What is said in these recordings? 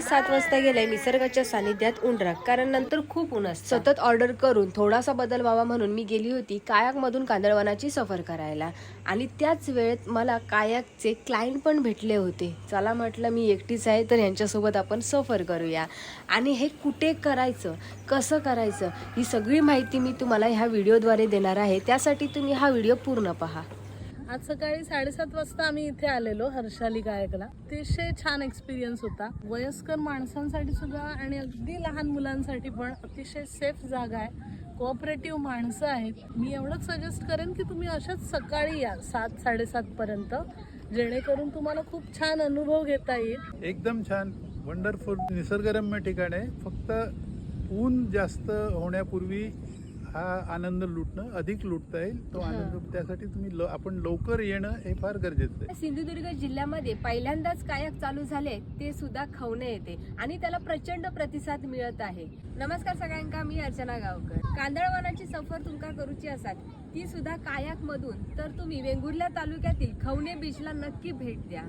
सकाळी सात वाजता गेलाय निसर्गाच्या सानिध्यात उंडरा. कारण नंतर खूप ऊन असतं. सतत ऑर्डर करून थोडासा बदल व्हावा म्हणून मी गेली होती कायाकमधून कांदळवनाची सफर करायला. आणि त्याच वेळेत मला कायाकचे क्लायंट पण भेटले होते. चला म्हटलं मी एकटीच आहे तर यांच्यासोबत आपण सफर करूया. आणि हे कुठे करायचं? कसं करायचं? ही सगळी माहिती मी तुम्हाला ह्या व्हिडिओद्वारे देणार आहे. त्यासाठी तुम्ही हा व्हिडिओ पूर्ण पहा. आज सकाळी साडेसात वाजता आम्ही इथे आलेलो हर्षाली गायकला. अतिशय छान एक्सपिरियन्स होता. वयस्कर माणसांसाठी सुद्धा आणि अगदी लहान मुलांसाठी पण अतिशय सेफ जागा आहे. कोऑपरेटिव्ह माणसं आहेत. मी एवढंच सजेस्ट करेन की तुम्ही अशाच सकाळी या सात साडेसात पर्यंत जेणेकरून तुम्हाला खूप छान अनुभव घेता येईल. एकदम छान. वंडरफुल निसर्गरम्य ठिकाण आहे. फक्त ऊन जास्त होण्यापूर्वी हा आनंद लुटणं अधिक लुटता येईल तो आनंद त्यासाठी तुम्ही ल- आपण लवकर येणं हे फार गरजेचं आहे. सिंधुदुर्ग जिल्ह्यामध्ये पहिल्यांदाच कायक चालू झाले ते सुद्धा खवणे येते आणि त्याला प्रचंड प्रतिसाद मिळत आहे. नमस्कार सगळ्यांका मी अर्चना गावकर. कांदळवनाची सफर तुमका करूची असात ती सुद्धा कायाक मधून तर तुम्ही वेंगुर्ला तालुक्यातील खवणे बीचला नक्की भेट द्या.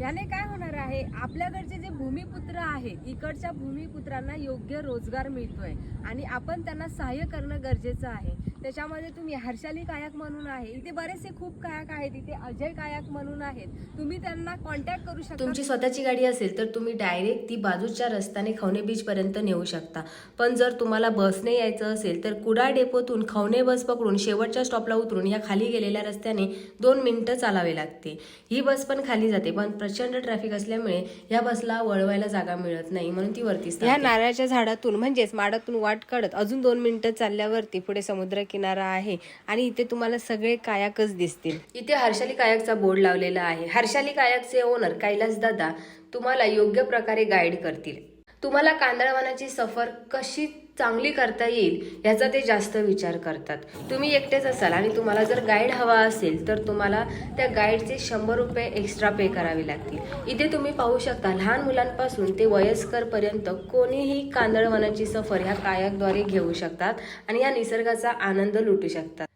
याने काय होणार आहे? आपल्याकडचे जे भूमिपुत्र आहेत इकडच्या भूमिपुत्रांना योग्य रोजगार मिळतोय आणि आपण त्यांना सहाय्य करणं गरजेचं आहे. त्याच्यामध्ये तुम्ही हर्षाली कायाक म्हणून आहे. इथे बरेचसे खूप कायाक आहेत. इथे अजय कायाक म्हणून आहेत. तुम्ही त्यांना कॉन्टॅक्ट करू शकता. तुमची स्वतःची गाडी असेल तर तुम्ही डायरेक्ट ती बाजूच्या रस्त्याने खवणे बीच पर्यंत नेऊ शकता. पण जर तुम्हाला बसने यायचं असेल तर कुडा डेपोतून खवणे बस पकडून शेवटच्या स्टॉपला उतरून या खाली गेलेल्या रस्त्याने दोन मिनिटं चालावे लागते. ही बस पण खाली जाते पण प्रचंड ट्रॅफिक असल्यामुळे या बसला वळवायला जागा मिळत नाही म्हणून ती वरती या नारळाच्या झाडातून म्हणजेच माडातून वाट काढत अजून दोन मिनिटं चालल्यावरती पुढे समुद्र किनारा आहे आणि इथे तुम्हाला सगळे कायाकच दिसतील. इथे हर्षाली कायाकचा बोर्ड लावलेला आहे. हर्षाली कायाकचे ओनर कैलास दादा तुम्हाला योग्य प्रकारे गाईड करतील. तुम्हाला कांदळवनाची सफर कशी चांगली करता येईल याचा ते जास्त विचार करतात. तुम्ही एकटेच असाल आणि तुम्हाला जर गाईड हवा असेल तर तुम्हाला त्या गाईडचे शंभर रुपये एक्स्ट्रा पे करावे लागतील. इथे तुम्ही पाहू शकता लहान मुलांपासून ते वयस्करपर्यंत कोणीही कांदळवनाची सफर ह्या कायाकद्वारे घेऊ शकतात आणि या निसर्गाचा आनंद लुटू शकतात.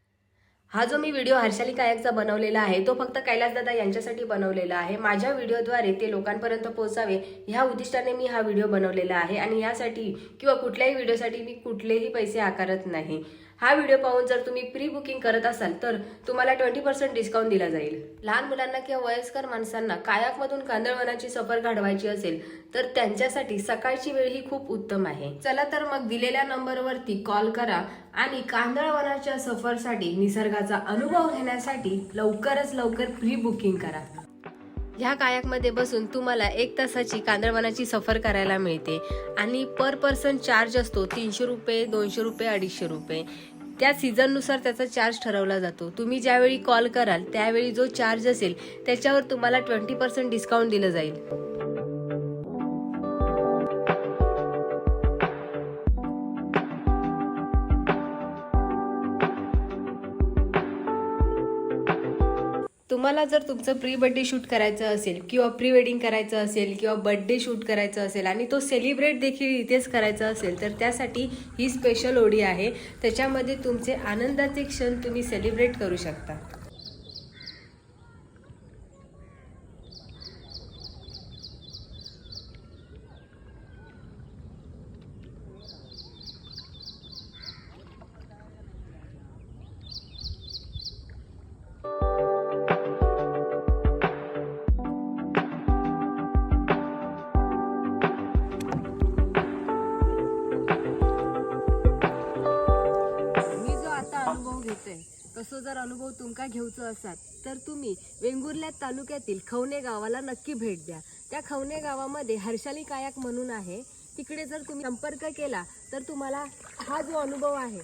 हा जो मी व्हिडिओ हर्षाली कायकचा बनवलेला आहे तो फक्त कैलासदादा यांच्यासाठी बनवलेला आहे. माझ्या व्हिडिओद्वारे ते लोकांपर्यंत पोहोचावे ह्या उद्दिष्टाने मी हा व्हिडिओ बनवलेला आहे. आणि यासाठी किंवा कुठल्याही व्हिडिओसाठी मी कुठलेही पैसे आकारत नाही. हा व्हिडिओ पाहून जर तुम्ही प्री बुकिंग करत असाल तर तुम्हाला ट्वेंटी पर्सेंट डिस्काउंट दिला जाईल. लहान मुलांना किंवा वयस्कर माणसांना कायाकमधून कांदळवनाची सफर घडवायची असेल तर त्यांच्यासाठी सकाळची वेळ ही खूप उत्तम आहे. चला तर मग दिलेल्या नंबरवरती कॉल करा आणि कांदळवनाच्या सफरसाठी निसर्गाचा अनुभव घेण्यासाठी लवकरच लवकर प्री बुकिंग करा. ह्या कायाकमध्ये बसून तुम्हाला एक तासाची कांदळवनाची सफर करायला मिळते. आणि पर पर्सन चार्ज असतो तीनशे रुपये दोनशे रुपये अडीचशे रुपये. त्या सीझननुसार त्याचा चार्ज ठरवला जातो. तुम्ही ज्यावेळी कॉल कराल त्यावेळी जो चार्ज असेल त्याच्यावर तुम्हाला ट्वेंटी पर्सेंट डिस्काउंट दिलं जाईल. तुम्हाला जर तुमचं प्री बड्डे शूट करायचं असेल किंवा प्री वेडिंग करायचं असेल किंवा बड्डे शूट करायचं असेल आणि तो सेलिब्रेट देखील इथेच करायचा असेल तर त्यासाठी ही स्पेशल ओढी आहे. त्याच्यामध्ये तुमचे आनंदाचे क्षण तुम्ही सेलिब्रेट करू शकता. अनुभव घेतोय. तसं जर अनुभव तुमका घेऊचो असाल तर तुम्ही वेंगुर्ल्या तालुक्यातील खवणे गावाला नक्की भेट द्या. त्या खवणे गावामध्ये हर्षाली कायाक म्हणून आहे. तिकडे जर तुम्ही संपर्क केला तर तुम्हाला हा जो अनुभव आहे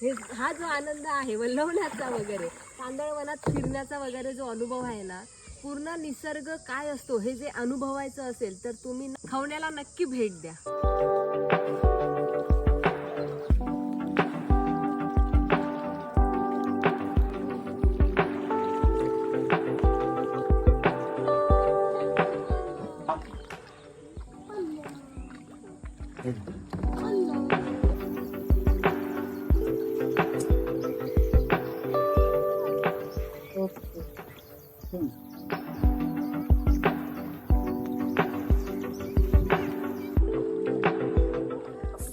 हे हा जो आनंद आहे वल्लवण्याचा वगैरे तांदळवनात फिरण्याचा वगैरे जो अनुभव आहे ना पूर्ण निसर्ग काय असतो हे जे अनुभवायचं असेल तर तुम्ही खवण्याला नक्की भेट द्या. 嗯，嗯，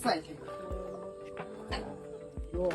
帅的，哟。